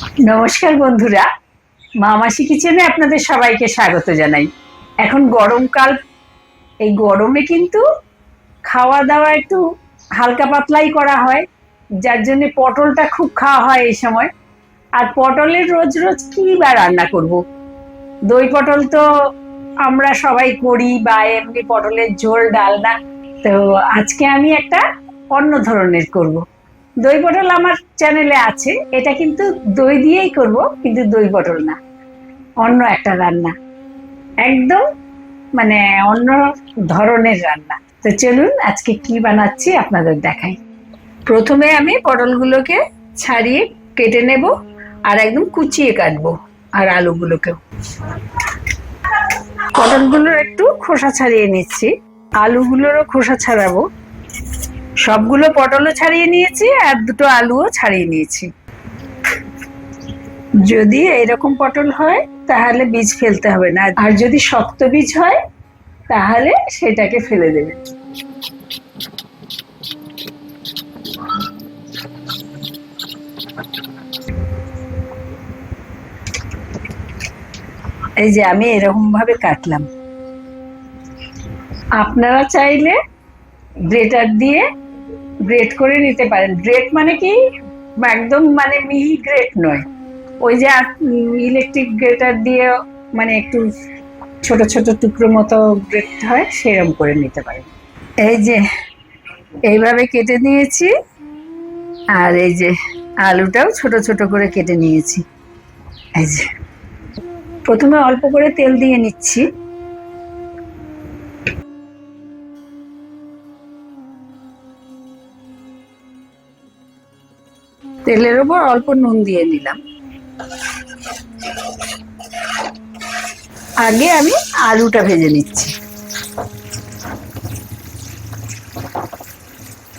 নমস্কার বন্ধুরা, মামাসি কিচেনে আপনাদের সবাইকে স্বাগত জানাই। এখন গরমকাল, এই গরমে কিন্তু খাওয়া দাওয়া একটু হালকা পাতলাই করা হয়, যার জন্য পটলটা খুব খাওয়া হয় এই সময়। আর পটলের রোজ রোজ কি বা রান্না করব? দই পটল তো আমরা সবাই করি বা এমনি পটলের ঝোল, ডালনা। তো আজকে আমি একটা অন্য ধরনের করব। দই পটল আমার চ্যানেলে আছে। এটা কিন্তু দই দিয়েই করব, কিন্তু দই পটল না। অন্য একটা রান্না। একদম মানে অন্য ধরনের রান্না। তো চলুন, আজকে কি বানাচ্ছি আপনাদের দেখাই। প্রথমে আমি পটলগুলোকে ছাড়িয়ে কেটে নেব আর একদম কুচিয়ে কাটবো, আর আলুগুলোকেও। পটলগুলোর একটু খোসা ছাড়িয়ে নিচ্ছি। আলুগুলোরও খোসা ছাড়াবো। সবগুলো পটলও ছাড়িয়ে নিয়েছি আর দুটো আলুও ছাড়িয়ে নিয়েছি। যদি এরকম পটল হয়, তাহলে বীজ ফেলতে হবে না। আর যদি শক্ত বীজ হয়, তাহলে সেটাকে ফেলে দেবে। এই যে আমি এরকম ভাবে কাটলাম। আপনারা চাইলে গ্রেটার দিয়ে গ্রেট করে নিতে পারেন। গ্রেট মানে কি? একদম মানে মিহি গ্রেট নয়। ওই যে ইলেকট্রিক গ্রেটার দিয়ে মানে একটু ছোট ছোট টুকরো মতো গ্রেট হয় সেরকম করে নিতে পারেন। এই যে, এইভাবে কেটে নিয়েছি। আর এই যে, আলুটাও ছোট ছোট করে কেটে নিয়েছি। এই যে, প্রথমে অল্প করে তেল দিয়ে নিচ্ছি। তেলের ওপর অল্প নুন দিয়ে নিলাম আগে আমি আলুটা ভেজে নিচ্ছি।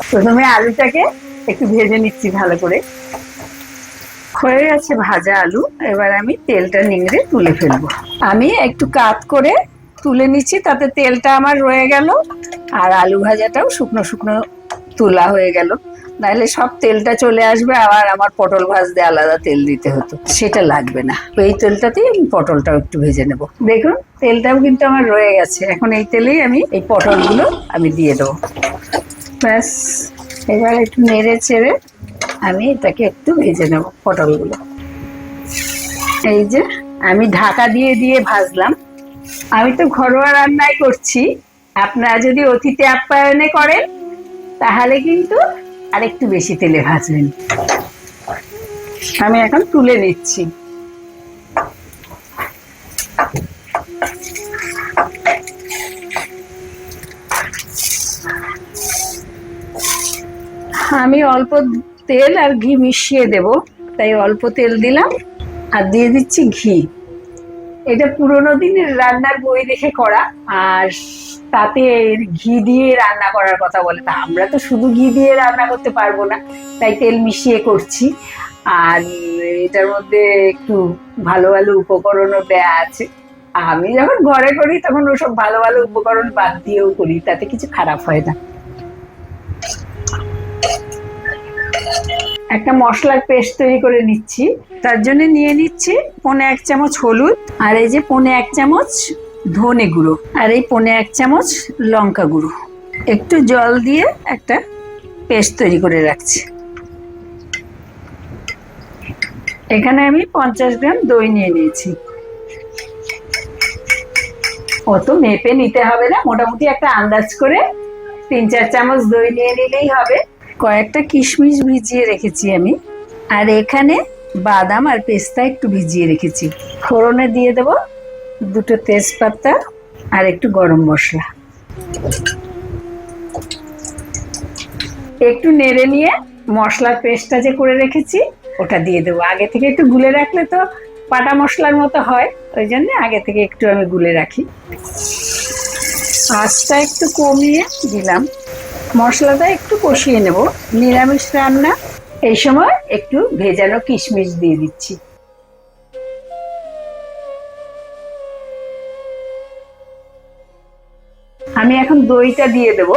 প্রথমে আলুটাকে একটু ভেজে নিচ্ছি ভালো করে। হয়ে গেছে ভাজা আলু, এবার আমি তেলটা নিংড়ে তুলে ফেলব। আমি একটু কাত করে তুলে নিচ্ছি, তাতে তেলটা আমার রয়ে গেল, আর আলু ভাজাটাও শুকনো শুকনো তোলা হয়ে গেল। নাহলে সব তেলটা চলে আসবে আবার আমার পটল ভাজতে আলাদা তেল দিতে হতো। সেটা লাগবে না। এই তেলটাতেই আমি পটলটাও একটু ভেজে নেব। দেখুন, তেলটাও কিন্তু আমার রয়ে গেছে। এখন এই তেলেই আমি এই পটলগুলো আমি দিয়ে দেবো। ব্যাস, এবার একটু নেড়ে চেড়ে আমি এটাকে একটু ভেজে নেব পটলগুলো। এই যে, আমি ঢাকা দিয়ে দিয়ে ভাজলাম। আমি তো ঘরোয়া রান্নাই করছি। আপনারা যদি অতিথি আপ্যায়নে করেন, তাহলে কিন্তু আরেকটু বেশি তেলে ভাজবেন। আমি এখন তুলে নিচ্ছি। আমি অল্প তেল আর ঘি মিশিয়ে দেব। তাই অল্প তেল দিলাম আর দিয়ে দিচ্ছি ঘি। এটা পুরোনো দিনের রান্নার বই দেখে করা, আর তাতে ঘি দিয়ে রান্না করার কথা বলে। তা আমরা তো শুধু ঘি দিয়ে রান্না করতে পারব না, তাই তেল মিশিয়ে করছি। আর এটার মধ্যে একটু ভালো ভালো উপকরণও দেয়া আছে। আমি যখন ঘরে করি, তখন ওসব ভালো ভালো উপকরণ বাদ দিয়েও করি, তাতে কিছু খারাপ হয় না। একটা মশলার পেস্ট তৈরি করে নিচ্ছি। তার জন্য নিয়ে নিচ্ছি পনে এক চামচ হলুদ আর এই যে পনে এক চামচ ধনে গুঁড়ো আর এই পনে এক চামচ লঙ্কা গুঁড়ো। একটু জল দিয়ে একটা পেস্ট তৈরি করে রাখছি। এখানে আমি পঞ্চাশ গ্রাম দই নিয়ে নিয়েছি। অত মেপে নিতে হবে না, মোটামুটি একটা আন্দাজ করে তিন চার চামচ দই নিয়ে নিলেই হবে। কয়েকটা কিশমিশ ভিজিয়ে রেখেছি আমি। আর এখানে বাদাম আর পেস্তা একটু ভিজিয়ে রেখেছি। ফোড়নে দিয়ে দেব দুটো তেজপাতা আর একটু গরম মশলা। একটু নেড়ে নিয়ে মশলার পেস্টটা যে করে রেখেছি, ওটা দিয়ে দেবো। আগে থেকে একটু গুলে রাখলে তো পাটা মশলার মতো হয়, ওই জন্য আগে থেকে একটু আমি গুলে রাখি। আঁচটা একটু কমিয়ে দিলাম। মশলাটা একটু কষিয়ে নেব। নিরামিষ রান্না। এই সময় একটু ভেজানো কিশমিশ দিয়ে দিচ্ছি। আমি এখন দইটা দিয়ে দেব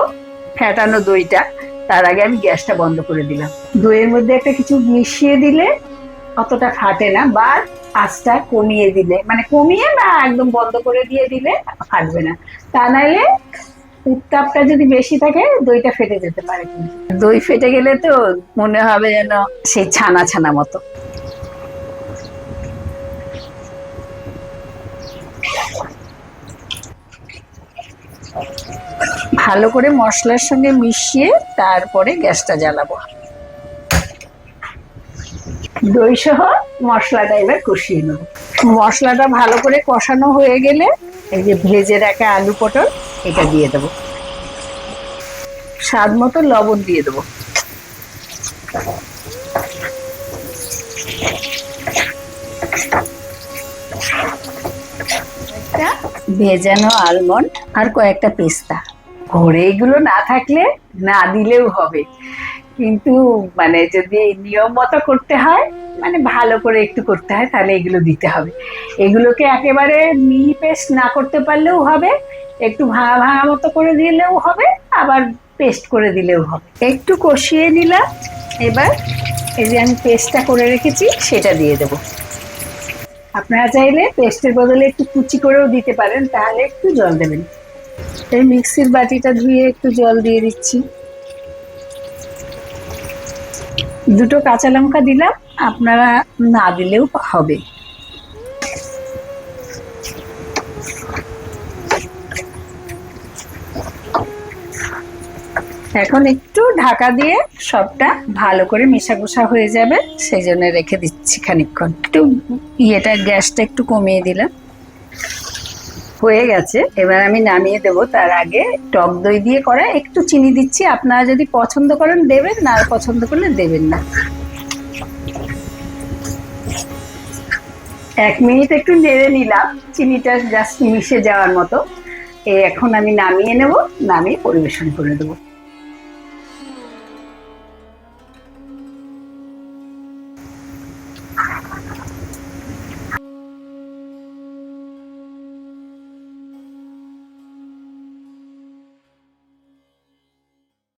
ফ্যাটানো দইটা। তার আগে আমি গ্যাসটা বন্ধ করে দিলাম। দইয়ের মধ্যে একটা কিছু মিশিয়ে দিলে অতটা ফাটে না, বা আঁচটা কমিয়ে দিলে মানে কমিয়ে না, একদম বন্ধ করে দিয়ে দিলে ফাটবে না। তা নাইলে উত্তাপটা যদি বেশি থাকে, দইটা ফেটে যেতে পারে দই ফেটে গেলে তো মনে হবে যেন সেই ছানা ছানা মতো। ভালো করে মশলার সঙ্গে মিশিয়ে তারপরে গ্যাসটা জ্বালাবো। দই সহ মশলাটা এবার কষিয়ে নেব। মশলাটা ভালো করে কষানো হয়ে গেলে এই যে ভেজে রাখা আলু পটল এটা দিয়ে দেবো। স্বাদ মতো লবণ দিয়ে দেবো। ভেজানো আলমন্ড আর কয়েকটা পেস্তা। ঘরে এগুলো না থাকলে না দিলেও হবে। কিন্তু মানে যদি নিয়ম মতো করতে হয় মানে ভালো করে একটু করতে হয়, তাহলে এগুলো দিতে হবে। এগুলোকে একেবারে মিহি পেস্ট না করতে পারলেও হবে। একটু ভাঙা ভাঙা মতো করে দিলেও হবে, আবার পেস্ট করে দিলেও হবে। একটু কষিয়ে নিলাম, এবার এই যে আমি পেস্টটা করে রেখেছি, সেটা দিয়ে দেবো। আপনারা চাইলে পেস্টের বদলে একটু কুচি করেও দিতে পারেন, তাহলে একটু জল দেবেন। এই মিক্সির বাটিটা ধুয়ে একটু জল দিয়ে দিচ্ছি। দুটো কাঁচা লঙ্কা দিলাম, আপনারা না দিলেও হবে। এখন একটু ঢাকা দিয়ে সবটা ভালো করে মেশাকোষা হয়ে যাবে, সেই জন্য রেখে দিচ্ছি খানিকক্ষণ। একটু ইয়েটা, গ্যাসটা একটু কমিয়ে দিলাম। হয়ে গেছে। এবার আমি নামিয়ে দেব। তার আগে টক দই দিয়ে করা একটু চিনি দিচ্ছি। আপনারা যদি পছন্দ করেন দেবেন, না আর পছন্দ করলে দেবেন না। এক মিনিট একটু নেড়ে নিলাম। চিনিটা জাস্ট মিশে যাওয়ার মতো। এখন আমি নামিয়ে নেব, নামিয়ে পরিবেশন করে দেবো।